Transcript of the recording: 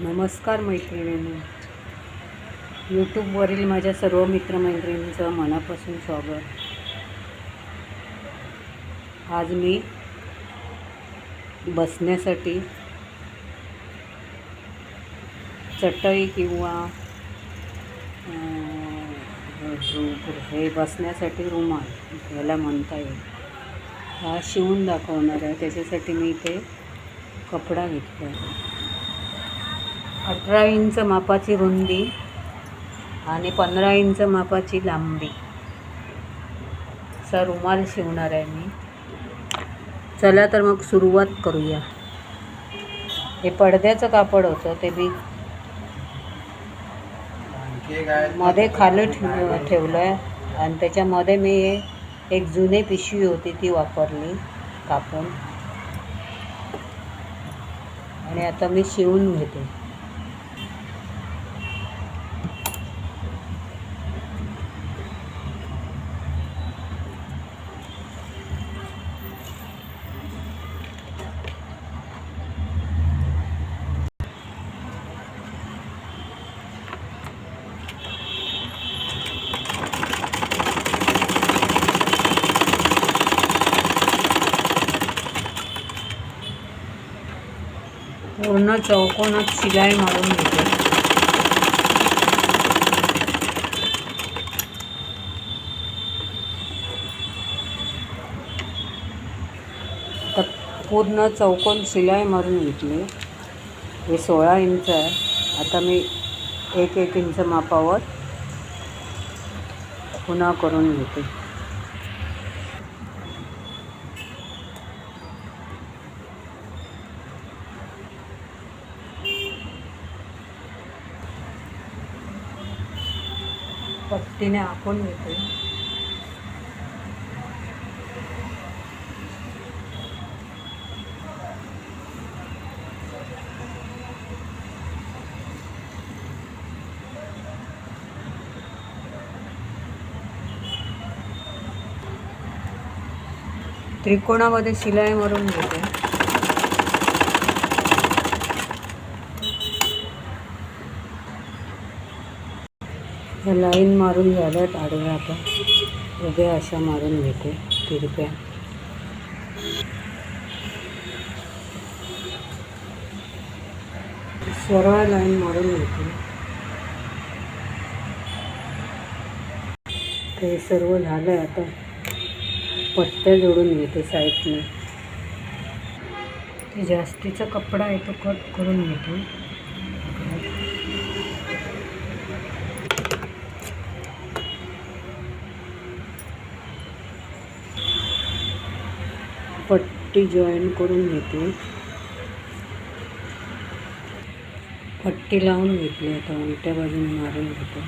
नमस्कार मैत्रिणींनी. यूट्यूबवरील माझ्या सर्व मित्रमैत्रिणींचं मनापासून स्वागत. आज मी बसण्यासाठी चटई किंवा हे बसण्यासाठी रुमाल याला म्हणता येईल. हा शिवून दाखवणार आहे. त्याच्यासाठी मी इथे कपडा घेतला आहे. अठरा इंच मापाची रुंदी आणि पंधरा इंच मापाची लांबी. असा रुमाल शिवणार आहे मी. चला तर मग सुरुवात करूया. हे पडद्याचं कापड होतं ते मी मध्ये खाली ठेव ठेवलं आहे आणि त्याच्यामध्ये मी एक जुने पिशवी होती ती वापरली कापून. आणि आता मी शिवून घेते. पूर्ण चौकोनात शिलाई मारून घेते. तर पूर्ण चौकोन शिलाई मारून घेतली. हे सोळा इंच आहे. आता मी एक एक इंच मापावर पुन्हा करून घेते. पट्टीने आपण घेते त्रिकोणामध्ये शिलाई मारून घेते ह्या लाईन मारून झाल्यात आडव्या आता उभ्या अशा मारून घेते तिरप्या. सरळ लाईन मारून घेते. ते सर्व झालं आहे आता. पट्ट्या जोडून घेते साईडने. ते जास्तीचा कपडा आहे तो कट करून घेते. पट्टी जॉईन करून घेते. पट्टी लावून घेतली आता उलट्या बाजूने मारून घेतो.